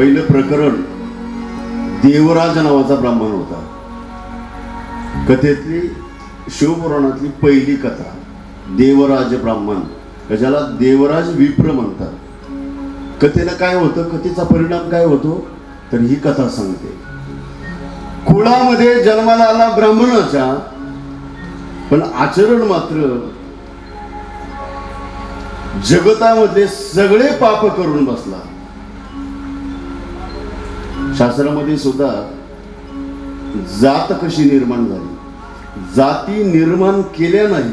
पहिलं प्रकरण देवराज नावाचा ब्राह्मण होता. कथेतली शिवपुराणातली पहिली कथा देवराज ब्राह्मण ज्याला देवराज विप्र म्हणतात. कथेला काय होतं? कथेचा परिणाम काय होतो? तर ही कथा सांगते. कुळामध्ये जन्माला आला ब्राह्मणाच्या पण आचरण मात्र जगतामध्ये सगळे पाप करून बसला. शास्त्रामध्ये सुद्धा जात कशी निर्माण झाली? जाती निर्माण केल्या नाही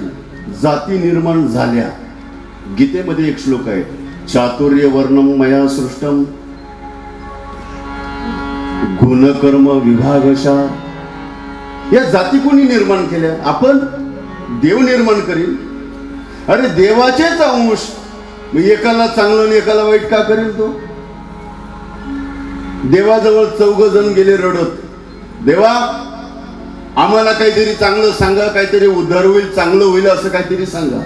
जाती निर्माण झाल्या. गीतेमध्ये एक श्लोक आहे चातुर्य वर्णम मया सृष्टम गुणकर्म विभागशा. या जाती कोणी निर्माण केल्या? आपण? देव निर्माण करील. अरे देवाचेच अंश. एकाला चांगलं आणि एकाला वाईट का करेल तो? देवाजवळ चौघ जण गेले रडत. देवा आम्हाला काहीतरी चांगलं सांगा काहीतरी उद्धार होईल चांगलं होईल असं काहीतरी सांगा.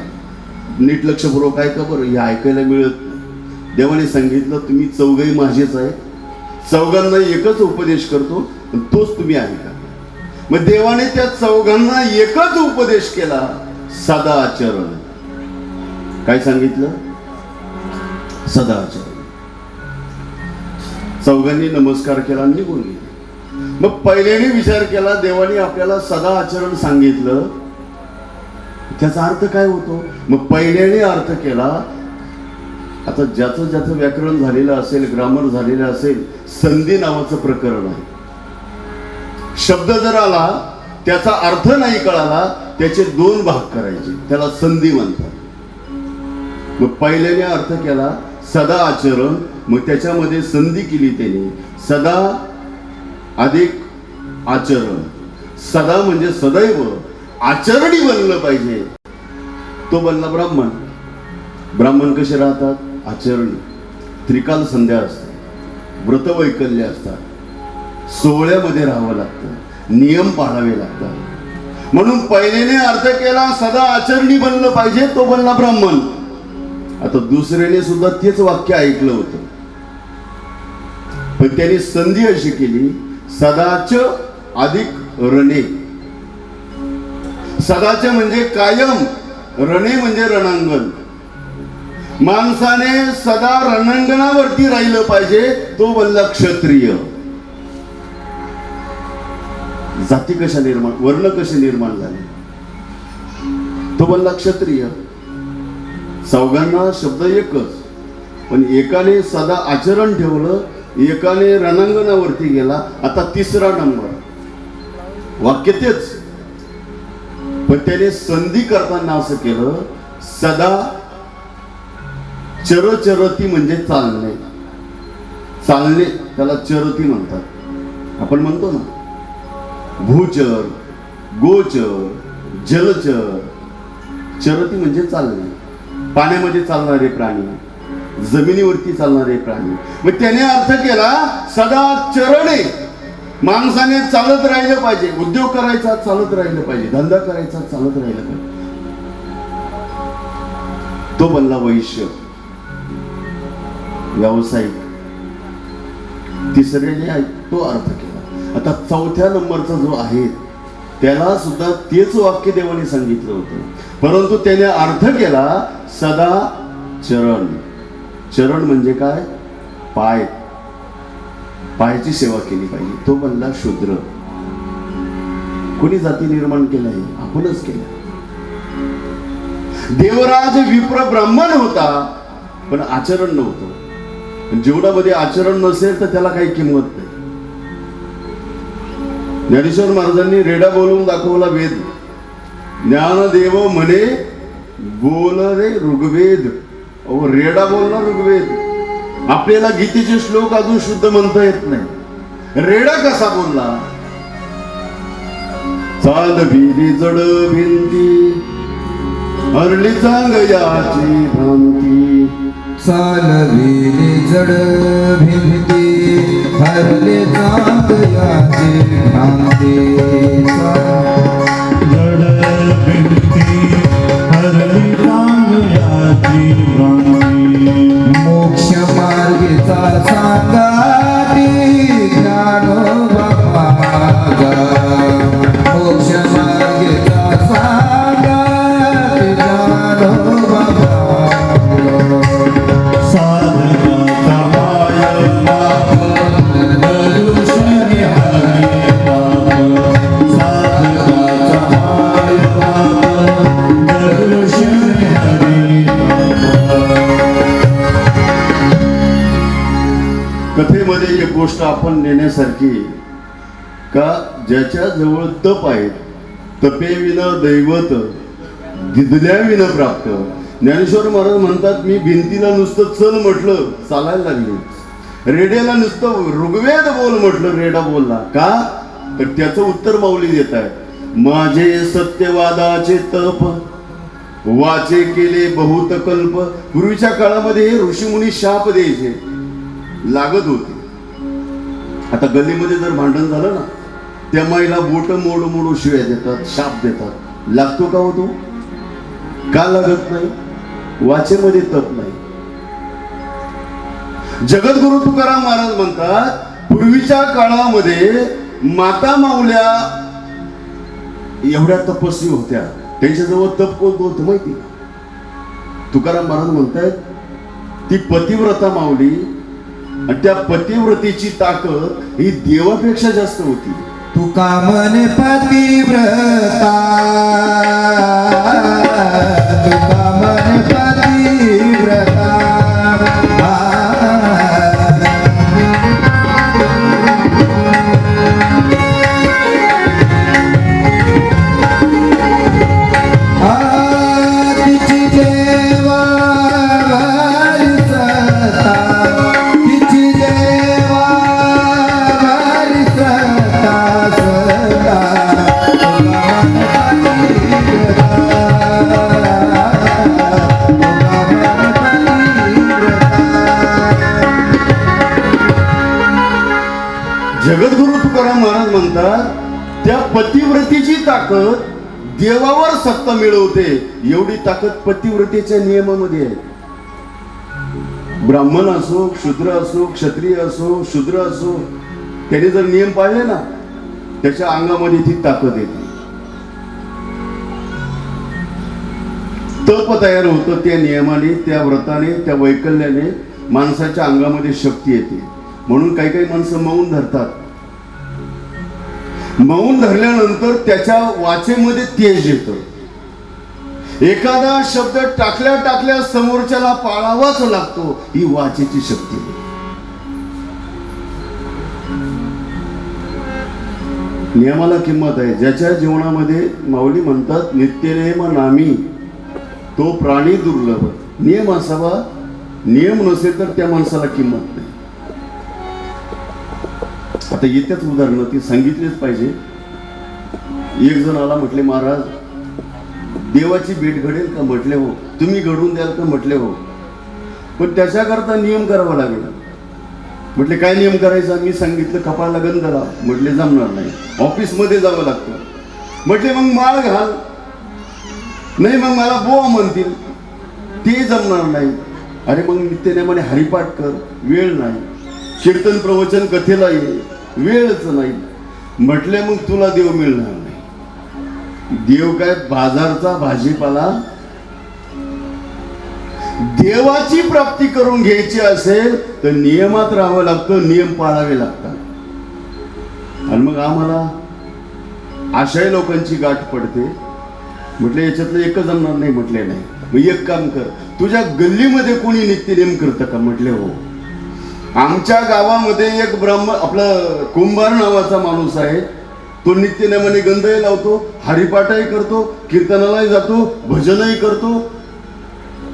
नीट लक्षपूर्वक ऐका बरं? हे ऐकायला मिळत नाही. देवाने सांगितलं तुम्ही चौघही माझेच आहे चौघांना एकच उपदेश करतो तोच तुम्ही ऐका मग देवाने त्या चौघांना एकच उपदेश केला सदाचरण. काय सांगितलं? सदाचरण. चौघांनी नमस्कार केला आणि निघून गेले. मग पहिल्याने विचार केला देवाने आपल्याला सदा आचरण सांगितलं. त्याचा अर्थ काय होतो? मग पहिल्याने अर्थ केला आता ज्याचं ज्याचं व्याकरण झालेलं असेल ग्रामर झालेलं असेल संधी नावाचं प्रकरण आहे. शब्द जर आला त्याचा अर्थ नाही कळाला त्याचे दोन भाग करायचे. त्याला संधी म्हणतात. मग पहिल्याने अर्थ केला सदा आचरण मग त्याच्यामध्ये संधी केली त्याने. सदा अधिक आचरण. सदा म्हणजे सदैव आचरणी बनलं पाहिजे. तो बनला ब्राह्मण. ब्राह्मण कसे राहतात? आचरणी. त्रिकाल संध्या असतात व्रतवैकल्य असतात. सोहळ्यामध्ये राहावं लागतं. नियम पाळावे लागतात. म्हणून पहिल्याने अर्थ केला सदा आचरणी बनलं पाहिजे तो बनला ब्राह्मण. आता दुसऱ्याने सुद्धा तेच वाक्य ऐकलं होतं. पण त्याने संधी अशी केली सदाच अधिक रणे. सदाच म्हणजे कायम रणे म्हणजे रणांगण. माणसाने सदा रणांगणावरती राहिलं पाहिजे तो बनला क्षत्रिय. जाती कशा निर्माण वर्ण कसे निर्माण झाले? तो बनला क्षत्रिय. चौघांना शब्द एकच. पण एकाने सदा आचरण ठेवलं एकाने रणांगणावरती गेला. आता तिसरा नंबर वाक्य तेच. पण त्याने संधी करताना असं केलं सदा चरचरती म्हणजे चालणे. चालणे त्याला चरती म्हणतात. आपण म्हणतो ना भूचर गोचर जलचर. चरती म्हणजे चालणे. पाण्यामध्ये चालणारे प्राणी जमिनीवरती चालणारे प्राणी. मग त्याने अर्थ केला सदा चरणे. माणसाने चालत राहिलं पाहिजे. उद्योग करायचा चालत राहिलं पाहिजे. धंदा करायचा चालत राहिलं पाहिजे. तो बनला वैश्य. व्यावसायिक. तिसऱ्याने तो अर्थ केला. आता चौथ्या नंबरचा जो आहे त्याला सुद्धा तेच वाक्य देवाने सांगितलं होतं. परंतु त्याने अर्थ केला सदा चरण. चरण म्हणजे काय? पाय. पायाची सेवा केली पाहिजे. तो बनला शूद्र. कोणी जाती निर्माण केला आहे आपणच केलं देवराज विप्र ब्राह्मण होता पण आचरण नव्हतं. जीवनामध्ये आचरण नसेल तर त्याला काही किंमत नाही. ज्ञानेश्वर महाराजांनी रेडा बोलवून दाखवला वेद. ज्ञानदेव म्हणे बोल रे ऋग्वेद. अहो रेडा बोलणार ऋग्वेद. आपल्याला गीतेचे श्लोक अजून शुद्ध म्हणता येत नाही. रेडा कसा बोलला? चाल भिली जड भिंती हरली चांग याची भ्रांती चालविली जड भिंती. هلي کان يا کي کان دي جڙي आपण नेण्यासारखी का ज्याच्या जवळ तप आहे तपे विन दैवत दिदल्या विन प्राप्त. ज्ञानेश्वर महाराज म्हणतात मी भिंतीला नुसतं चल म्हटलं चालायला लागले. रेड्याला नुसतं ऋग्वेद बोल म्हटलं रेडा बोलला. का? तर त्याचं उत्तर माऊली देत आहे माझे सत्यवादाचे तप वाचे केले बहुत कल्प. पूर्वीच्या काळामध्ये हे ऋषीमुनी शाप द्यायचे. लागत होते. आता गल्लीमध्ये जर भांडण झालं ना त्या माईला बोट मोड मोड शिव्या देतात शाप देतात. लागतो का होतो का लागत नाही? वाचेमध्ये तप नाही. जगद्गुरु तुकाराम महाराज म्हणतात पूर्वीच्या काळामध्ये माता माऊल्या एवढ्या तपस्वी होत्या. त्यांच्याजवळ तप कोणतं होतं माहिती तुकाराम महाराज म्हणतायत ती पतिव्रता माऊली आणि त्या पतिव्रतेची ताकद ही देवापेक्षा जास्त होती. तुका मन पतिव्रता? तुका मन पतिव्रता? ताकद देवावर सत्ता मिळवते एवढी ताकद पतिव्रतेच्या नियमामध्ये आहे. ब्राह्मण असो शूद्र असो क्षत्रिय असो शूद्र असो त्याने जर नियम पाळले ना त्याच्या अंगामध्ये ती ताकद येते. तप तयार होतं त्या नियमाने त्या व्रताने त्या वैकल्याने माणसाच्या अंगामध्ये शक्ती येते. म्हणून काही काही माणसं मौन धरतात. मौन धरल्यानंतर त्याच्या वाचेमध्ये तेज येतं एखादा शब्द टाकल्या टाकल्या समोरच्याला पाळावाच लागतो ही वाचेची शक्ती. नियमाला किंमत आहे. ज्याच्या जीवनामध्ये माऊली म्हणतात नित्यनेम नामी तो प्राणी दुर्लभ. नियम असावा नियम नसेल तर त्या माणसाला किंमत नाही. आता येत्याच उदाहरणं ती सांगितलीच पाहिजे. एक जण आला म्हटले महाराज देवाची भेट घडेल का? म्हटले हो. तुम्ही घडवून द्याल का? म्हटले हो. पण त्याच्याकरता नियम करावा लागेल. म्हटले काय नियम करायचा? मी सांगितलं कपाळाला गंध लाव. म्हटले जमणार नाही. ऑफिसमध्ये जावं लागतं. म्हटले मग माळ घाल. नाही मग मला बोवा म्हणतील. ते जमणार नाही. अरे मग नित्यनेमाने हरिपाठ कर. वेळ नाही. कीर्तन प्रवचन कथेला ये. वेळच नाही. म्हटले मग तुला देव मिळणार नाही. देव काय बाजारचा भाजीपाला? देवाची प्राप्ती करून घ्यायची असेल तर नियमात राहावं लागतं नियम पाळावे लागतात. आणि मग आम्हाला आशाही लोकांची गाठ पडते. म्हटलं याच्यातलं एकच जमणार नाही म्हटले नाही. मग एक काम कर. तुझ्या गल्लीमध्ये कोणी नित्यनेम करतं का? म्हटले हो. आमच्या गावामध्ये एक ब्राह्मण आपलं कुंभार नावाचा माणूस आहे. तो नित्यनेमाने गंधही लावतो हरिपाठही करतो कीर्तनालाही जातो भजनही करतो.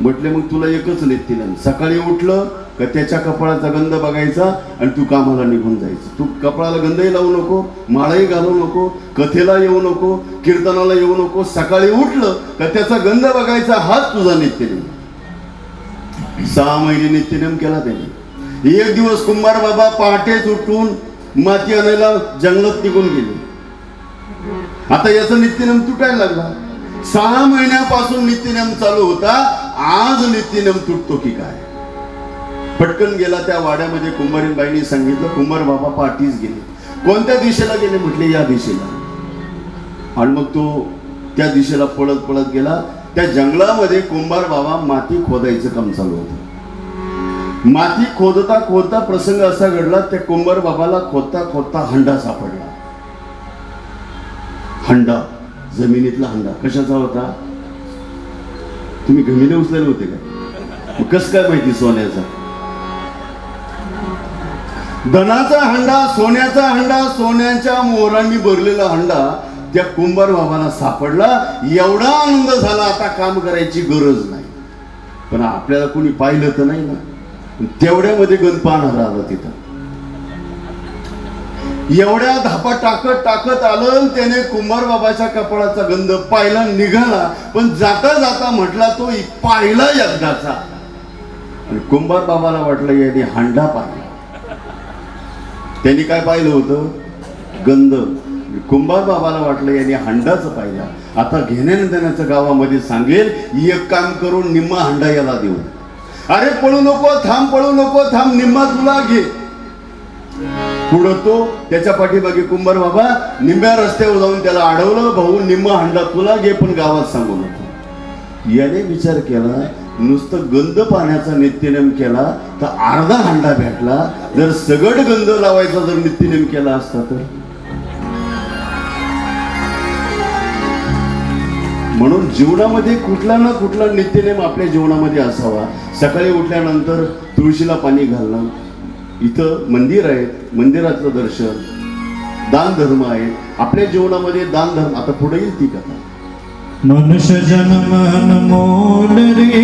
म्हटले मग तुला एकच नित्यनेम सकाळी उठलं का त्याच्या कपाळाचा गंध बघायचा आणि तू कामाला निघून जायचं. तू कपाळाला गंधही लावू नको माळही घालू नको कथेला येऊ नको कीर्तनाला येऊ नको. सकाळी उठलं का त्याचा गंध बघायचा हाच तुझा नित्यनेम सहा महिने नित्यनेम केला त्याने. एक दिवस कुंभार बाबा पहाटेच उठून माती आणायला जंगलात निघून गेले. आता याचा नित्यनेम तुटायला लागला. सहा महिन्यापासून नित्यनेम चालू होता. आज नित्यनेम तुटतो की काय? पटकन गेला त्या वाड्यामध्ये कुंभारीबाईंनी सांगितलं कुंभार बाबा पाठीच गेले. कोणत्या दिशेला गेले म्हटले? या दिशेला. आणि मग तो त्या दिशेला पळत पळत गेला. त्या जंगलामध्ये कुंभार बाबा माती खोदायचं काम चालू होतं. माती खोदता खोदता प्रसंग असा घडला त्या कुंभार बाबाला खोदता खोदता हंडा सापडला. हंडा जमिनीतला हंडा. कशाचा होता? तुम्ही गमिले उचलेले होते का? कस काय माहिती सोन्याचा? धनाचा हंडा सोन्याचा हंडा सोन्याच्या मोहरांनी भरलेला हंडा त्या कुंभार बाबाला सापडला. एवढा आनंद झाला आता काम करायची गरज नाही. पण आपल्याला कोणी पाहिलं तर नाही ना? तेवढ्यामध्ये गण पाहणार आलं तिथं. एवढ्या धापा टाकत टाकत आलं त्याने कुंभार बाबाच्या कपाळाचा गंध पाहिला निघाला. पण जाता जाता म्हटला तो पाहिला एकदाचा आणि कुंभार बाबाला वाटलं याने हांडा पाहिला. त्यांनी काय पाहिलं होतं? गंध. कुंभार बाबाला वाटलं याने हांडाचं पाहिला. आता घेण्यानं देण्याचं गावामध्ये सांगेल एक काम करून निम्मा हंडा याला देऊ अरे पळू नको थांब पळू नको थांब निम्मा तुला घे. पुढं तो त्याच्या पाठीमागे कुंभार बाबा निम्म्या रस्त्यावर जाऊन त्याला अडवलं भाऊ निम्मा हंडा तुला घे पण गावात सांगू नको. याने विचार केला नुसतं गंध पाण्याचा नित्यनेम केला तर अर्धा हांडा भेटला. जर सगड गंध लावायचा जर नित्यनेम केला असता तर? म्हणून जीवनामध्ये कुठला ना कुठला नित्यनेम आपल्या जीवनामध्ये असावा. सकाळी उठल्यानंतर तुळशीला पाणी घालणं. इथं मंदिर आहे मंदिरातलं दर्शन. दान धर्म आहे आपल्या जीवनामध्ये दान धर्म आता पुढे येईल ती कथा. मनुष्य जन्म मोल रे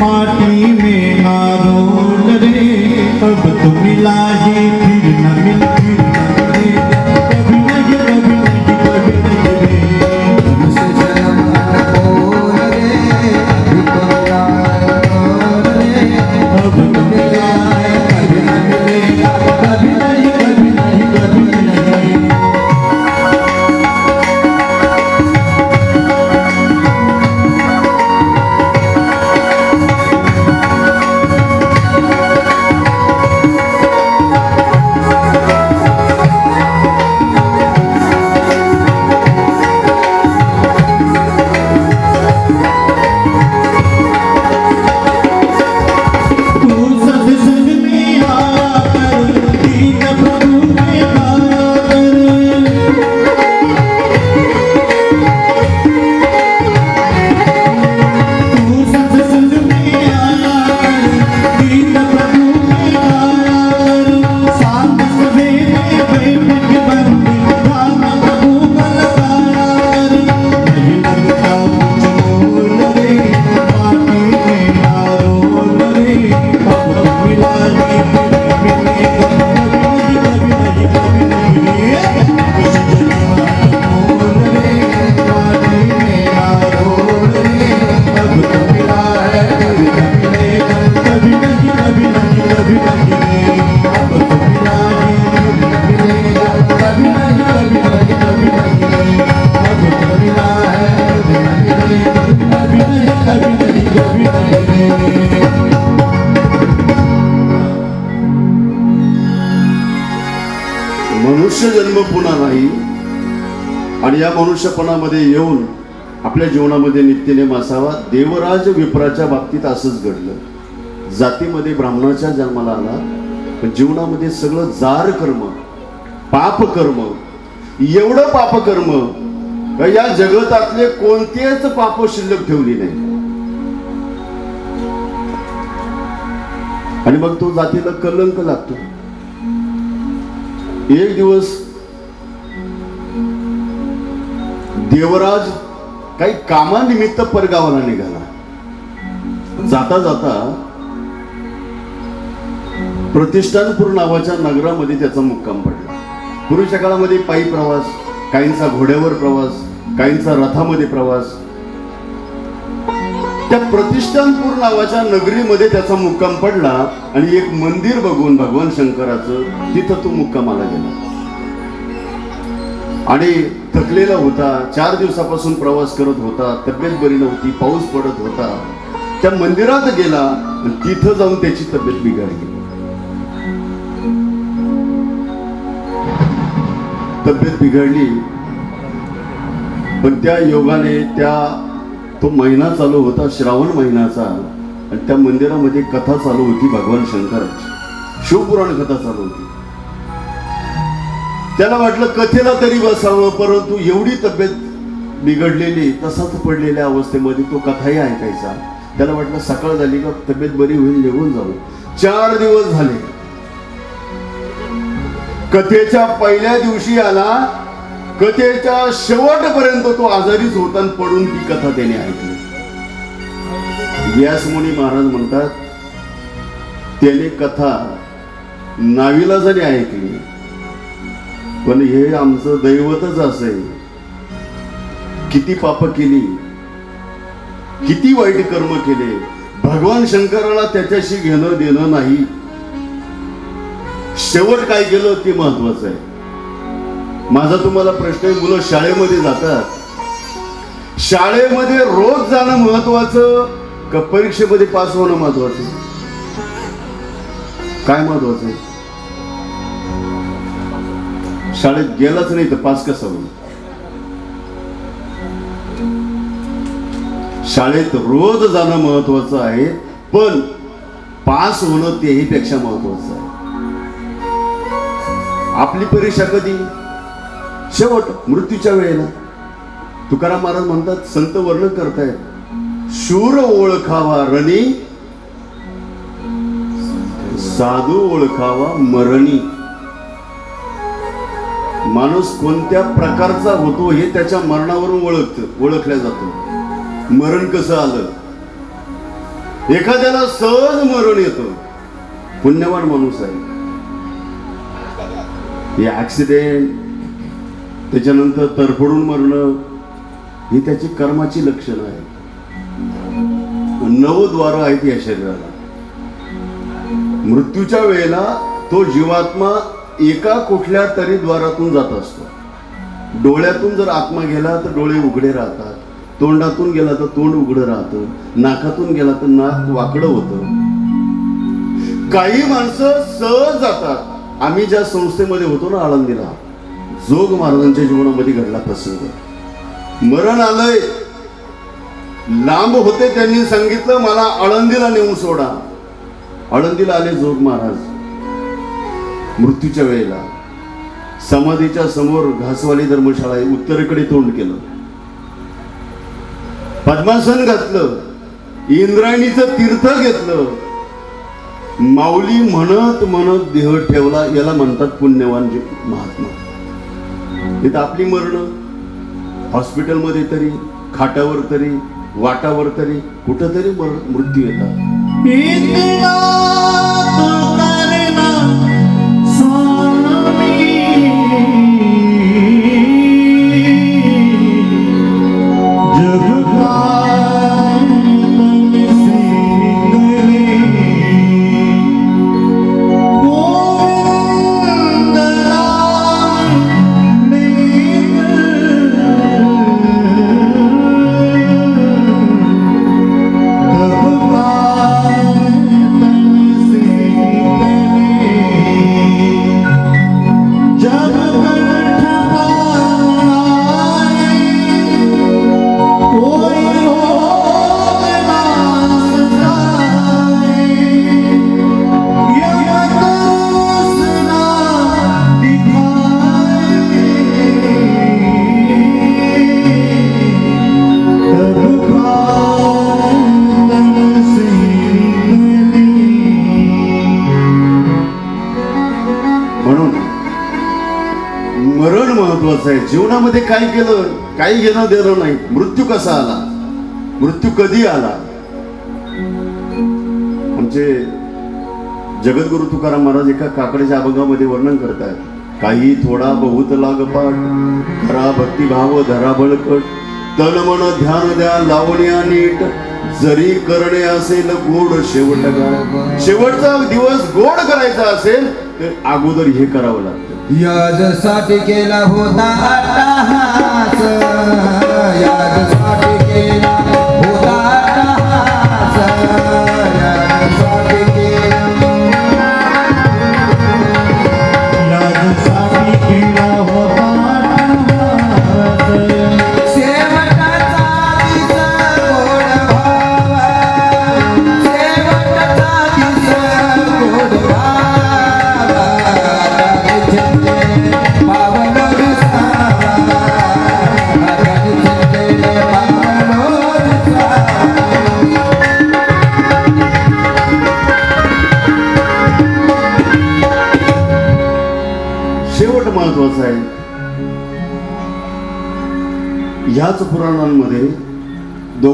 माटी में नारोल रे. अब तो मिला ही फिर न मिल फिर न मनुष्यपणामध्ये येऊन आपल्या जीवनामध्ये नित्यनेम असावा देवराज विप्राच्या बाबतीत असंच घडलं. जातीमध्ये ब्राह्मणाच्या जन्माला आला. पण जीवनामध्ये सगळं जार कर्म पाप कर्म एवढं पाप कर्म या जगतातले कोणतेच पाप शिल्लक ठेवली नाही. आणि मग तो जातीला कलंक लागतो. एक दिवस देवराज काही कामानिमित्त परगावाला निघाला. जाता जाता प्रतिष्ठानपूर नावाच्या नगरामध्ये त्याचा मुक्काम पडला. पूर्वीच्या काळामध्ये पायी प्रवास काहींचा घोड्यावर प्रवास काहींचा रथामध्ये प्रवास. त्या प्रतिष्ठानपूर नावाच्या नगरीमध्ये त्याचा मुक्काम पडला आणि एक मंदिर बघून भगवान शंकराचं तिथं तो मुक्कामाला गेला. आणि थकलेला होता चार दिवसापासून प्रवास करत होता तब्येत बरी नव्हती पाऊस पडत होता. त्या मंदिरात गेला आणि तिथं जाऊन त्याची तब्येत बिघडली. तब्येत बिघडली. पण त्या योगाने त्या तो महिना चालू होता श्रावण महिन्याचा. आणि त्या मंदिरामध्ये कथा चालू होती भगवान शंकराची. शिवपुराण कथा चालू होती. त्याला वाटलं कथेला तरी बसावं परंतु एवढी तब्येत बिघडलेली तसाच पडलेल्या अवस्थेमध्ये तो कथाही ऐकायचा. त्याला वाटलं सकाळ झाली का तब्येत बरी होईल निघून जाऊ. चार दिवस झाले. कथेच्या पहिल्या दिवशी आला कथेच्या शेवटपर्यंत तो आजारीच होता पडून ती कथा त्याने ऐकली. व्यासमुनी महाराज म्हणतात त्याने कथा नावीला जरी ऐकली. पण हे आमचं दैवतच असेल किती पाप केली किती वाईट कर्म केले भगवान शंकराला त्याच्याशी घेणं देणं नाही. शेवट काय केलं ते महत्वाचं आहे. माझा तुम्हाला प्रश्न आहे मुलं शाळेमध्ये जातात. शाळेमध्ये रोज जाणं महत्वाचं का परीक्षेमध्ये पास होणं महत्वाचं? काय महत्वाचं आहे? शाळेत गेलाच नाही तर पास कसा होईल? शाळेत रोज जाणं महत्वाचं आहे पण पास होणं तेही पेक्षा महत्वाचं आहे. आपली परीक्षा कधी? शेवट मृत्यूच्या वेळेला. तुकाराम महाराज म्हणतात संत वर्णन करतायत शूर ओळखावा रणी साधू ओळखावा मरणी. माणूस कोणत्या प्रकारचा होतो हे त्याच्या मरणावरून ओळखत ओळखल्या जातो. मरण कसं आलं? एखाद्याला सहज मरण येतं. पुण्यवान माणूस आहे. हे ऍक्सिडेंट त्याच्यानंतर तरफडून मरणं ही त्याची कर्माची लक्षणं आहे नवद्वार आहेत या शरीराला. मृत्यूच्या वेळेला तो जीवात्मा एका कुठल्या तरी द्वारातून जात असतो. डोळ्यातून जर आत्मा गेला तर डोळे उघडे राहतात. तोंडातून गेला तर तोंड उघडं राहतं. नाकातून गेला तर नाक वाकडं होतं. काही माणसं सहज जातात. आम्ही ज्या संस्थेमध्ये होतो ना आळंदीला जोग महाराजांच्या जीवनामध्ये घडला प्रसंग. मरण आलंय. लांब होते त्यांनी सांगितलं मला आळंदीला नेऊन सोडा. आळंदीला आले जोग महाराज. मृत्यूच्या वेळेला समाधीच्या समोर घासवाली धर्मशाळा आहे उत्तरेकडे तोंड केलं. पद्मासन घातलं इंद्रायणीचं तीर्थ घेतलं. माऊली म्हणत म्हणत देह ठेवला याला म्हणतात पुण्यवान जे महात्मा. इथं आपली मरण हॉस्पिटलमध्ये तरी खाटावर तरी वाटावर तरी कुठंतरी मर- मृत्यू येतात. महत्वाचं आहे. जीवनामध्ये काय केलं काही घेणं देणं नाही. मृत्यू कसा आला? मृत्यू कधी आला? आमचे जगद्गुरु तुकाराम महाराज एका काकडीच्या अभंगामध्ये वर्णन करतात. काही थोडा बहुत लागपाट खरा भक्तिभाव धरा बळकट. तन मन ध्यान द्या लावण्या नीट. जरी करणे असेल गोड शेवट. शेवटचा दिवस गोड करायचा असेल तर अगोदर हे करावं लागतं. याजसाठी केला होता अट्टाहास. याजसाठी केला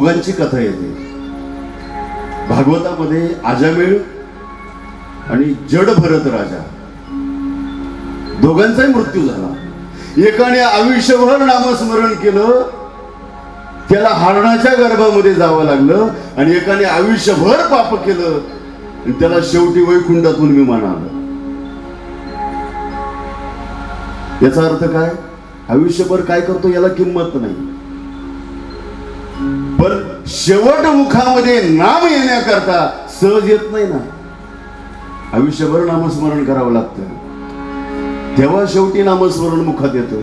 दोघांची कथा येते. भागवतामध्ये आजामेळ आणि जड भरत राजा. दोघांचाही मृत्यू झाला. एकाने आयुष्यभर नामस्मरण केलं. त्याला हरणाच्या गर्भामध्ये जावं लागलं आणि एकाने आयुष्यभर पाप केलं. आणि त्याला शेवटी वैकुंठातून विमान आलं. याचा अर्थ काय? आयुष्यभर काय करतो याला किंमत नाही. पण शेवट मुखामध्ये नाम येण्याकरता सहज येत नाही ना. आयुष्यभर नामस्मरण करावं लागतं. तेव्हा शेवटी नामस्मरण मुखात येतं.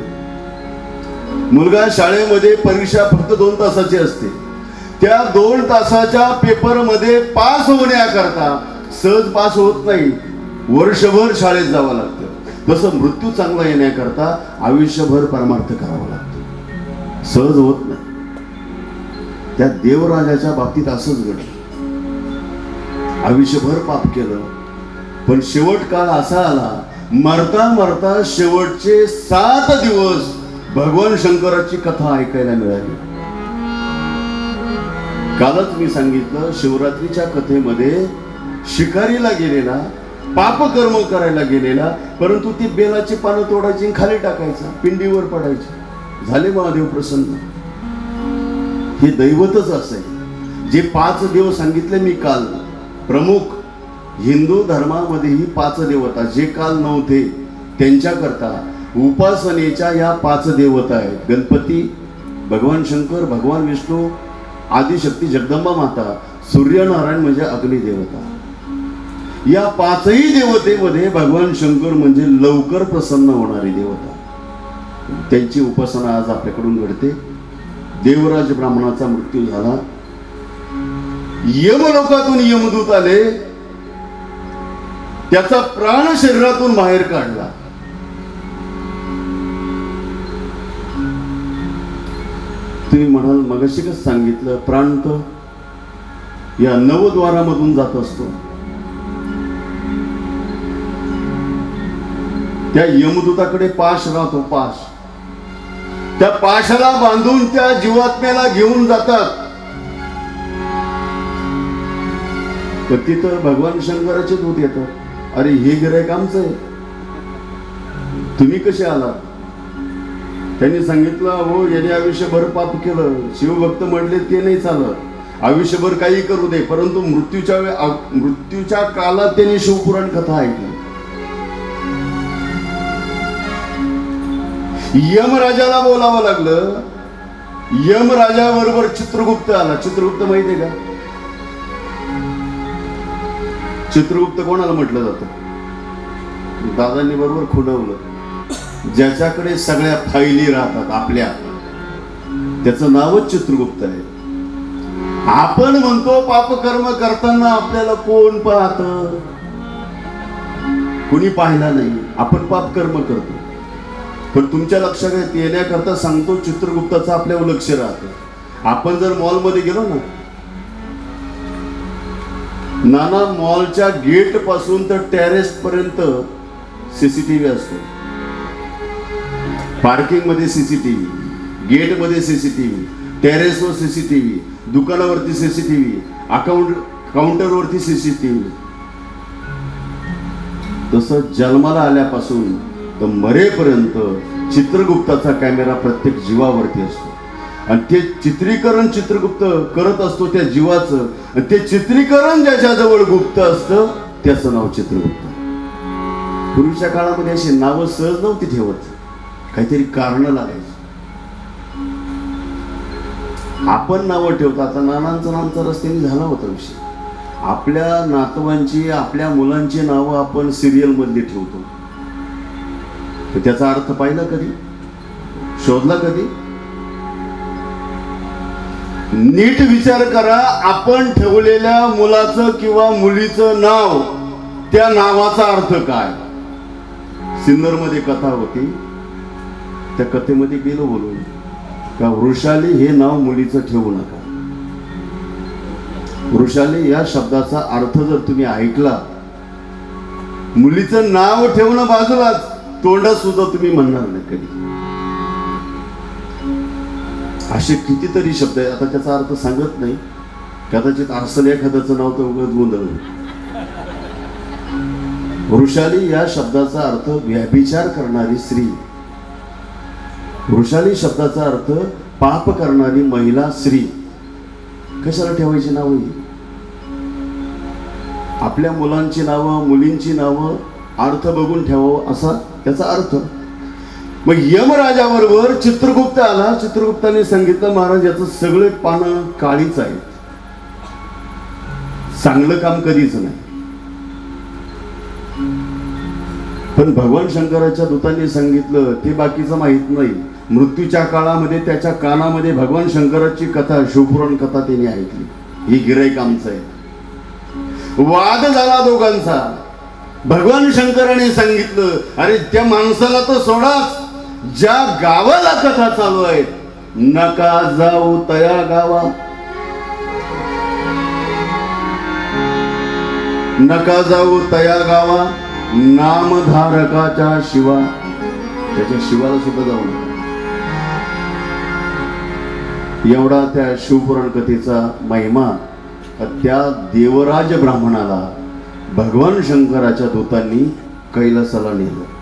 मुलगा शाळेमध्ये परीक्षा फक्त दोन तासाची असते. त्या दोन तासाच्या पेपरमध्ये पास होण्याकरता सहज पास होत नाही. वर्षभर शाळेत जावं लागतं. तसं मृत्यू चांगला येण्याकरता आयुष्यभर परमार्थ करावा लागतो. सहज होत नाही. त्या देवराजाच्या बाबतीत असंच घडलं. आयुष्यभर पाप केलं पण शेवट काळ असा आला मरता मरता शेवटचे सात दिवस भगवान शंकराची कथा ऐकायला मिळाली. कालच मी सांगितलं शिवरात्रीच्या कथेमध्ये शिकारीला गेलेला पाप कर्म करायला गेलेला परंतु ती बेलाची पानं तोडायची आणि खाली टाकायचा पिंडीवर पडायची. झाले महादेव प्रसन्न. हे दैवतच असे जे पाच देव सांगितले मी काल प्रमुख हिंदू धर्मामध्येही पाच देवता जे काल नव्हते त्यांच्याकरता उपासनेच्या या पाच देवता आहेत. गणपती भगवान शंकर भगवान विष्णू आदिशक्ती जगदंबा माता सूर्यनारायण म्हणजे अग्निदेवता या पाचही देवतेमध्ये भगवान शंकर म्हणजे लवकर प्रसन्न होणारी देवता. त्यांची उपासना आज आपल्याकडून घडते. देवराज ब्राह्मणाचा मृत्यू झाला. यमलोकातून यमदूत आले. त्याचा प्राण शरीरातून बाहेर काढला. तुम्ही म्हणाल मगाशीकच सांगितलं प्राण या नवद्वारामधून जात असतो. त्या यमदूताकडे पाश राहतो पाश. त्या पाशाला बांधून त्या जीवात्म्याला घेऊन जातात. पण तिथं भगवान शंकराचे दूत येतात. अरे हे गिरायक आमचं आहे. तुम्ही कसे आलात? त्यांनी सांगितलं हो याने आयुष्यभर पाप केलं. शिवभक्त म्हटले ते नाही चालत. आयुष्यभर काही करू दे परंतु मृत्यूच्या वे- मृत्यूच्या काळात त्यांनी शिवपुराण कथा ऐकली. यमराजाला बोलावं लागलं. यमराजाबरोबर चित्रगुप्त आला. चित्रगुप्त माहिती आहे का? चित्रगुप्त कोणाला म्हटलं जातं? दादांनी बरोबर खुडवलं. ज्याच्याकडे सगळ्या फायली राहतात आपल्या. त्याचं नावच चित्रगुप्त आहे. आपण म्हणतो पापकर्म करताना आपल्याला कोण पाहत? कुणी पाहिला नाही. आपण पापकर्म करतो. पण तुमच्या लक्षात येण्याकरता सांगतो चित्रगुप्ताचं आपल्यावर लक्ष राहतं. आपण जर मॉलमध्ये गेलो ना नाना मॉलच्या गेटपासून तर टेरेस पर्यंत सीसीटीव्ही असतो. पार्किंगमध्ये सीसीटीव्ही गेटमध्ये सीसीटीव्ही टेरेसवर सीसीटीव्ही दुकानावरती सीसीटीव्ही अकाउंट काउंटरवरती सीसीटीव्ही तसं जन्माला आल्यापासून तर मरेपर्यंत चित्रगुप्ताचा कॅमेरा प्रत्येक जीवावरती असतो. आणि ते चित्रीकरण चित्रगुप्त करत असतो त्या जीवाचं. आणि ते चित्रीकरण ज्याच्याजवळ गुप्त असतं त्याचं नाव चित्रगुप्त. पूर्वीच्या काळामध्ये अशी नावं सहज नव्हती ठेवत. काहीतरी कारण लागायची. आपण नावं ठेवतो. आता नानांचं नामचा रस्त्याने झाला होता विषय. आपल्या नातवांची आपल्या मुलांची नावं आपण सिरियल मधली ठेवतो. तर त्याचा अर्थ पाहिला कधी? शोधला कधी? नीट विचार करा आपण ठेवलेल्या मुलाचं किंवा मुलीचं नाव त्या नावाचा अर्थ काय? सिन्नरमध्ये कथा होती. त्या कथेमध्ये गेलो बोलून. का वृषाली हे नाव मुलीचं ठेवू नका. वृषाली या शब्दाचा अर्थ जर तुम्ही ऐकला मुलीचं नाव ठेवणं बाजूलाच. तोंडात सुद्धा तुम्ही म्हणणार नाही कधी. असे कितीतरी शब्द आहेत. आता त्याचा अर्थ सांगत नाही. कदाचित आरसल एखाद्याचं नाव तर उगत गोंधळ वृषाली या शब्दाचा अर्थ व्याभिचार करणारी स्त्री. वृषाली शब्दाचा अर्थ पाप करणारी महिला स्त्री. कशाला ठेवायची नावं ही? आपल्या मुलांची नावं मुलींची नावं अर्थ बघून ठेवावं असा? त्याचा अर्थ मग यमराजाबरोबर चित्रगुप्त आला चित्रगुप्ताने सांगितलं महाराज याचं सगळे पानं काळीच आहेत. चांगलं काम कधीच नाही. पण भगवान शंकराच्या दूतांनी सांगितलं ते बाकीचं माहीत नाही. मृत्यूच्या काळामध्ये त्याच्या कानामध्ये भगवान शंकराची कथा शिवपुराण कथा त्यांनी ऐकली. ही गिराईक आमचं आहे. वाद झाला दोघांचा. भगवान शंकराने सांगितलं अरे त्या माणसाला तर सोडाच. ज्या गावाला कथा चालू आहेत नका जाऊ तया गावा. नका जाऊ तया गावा नामधारकाच्या शिवा. त्याच्या शिवाला सुद्धा जाऊ नका. एवढा त्या शिवपुराण कथेचा महिमा त्या देवराज ब्राह्मणाला भगवान शंकराच्या दूतांनी कैलासाला नेलं.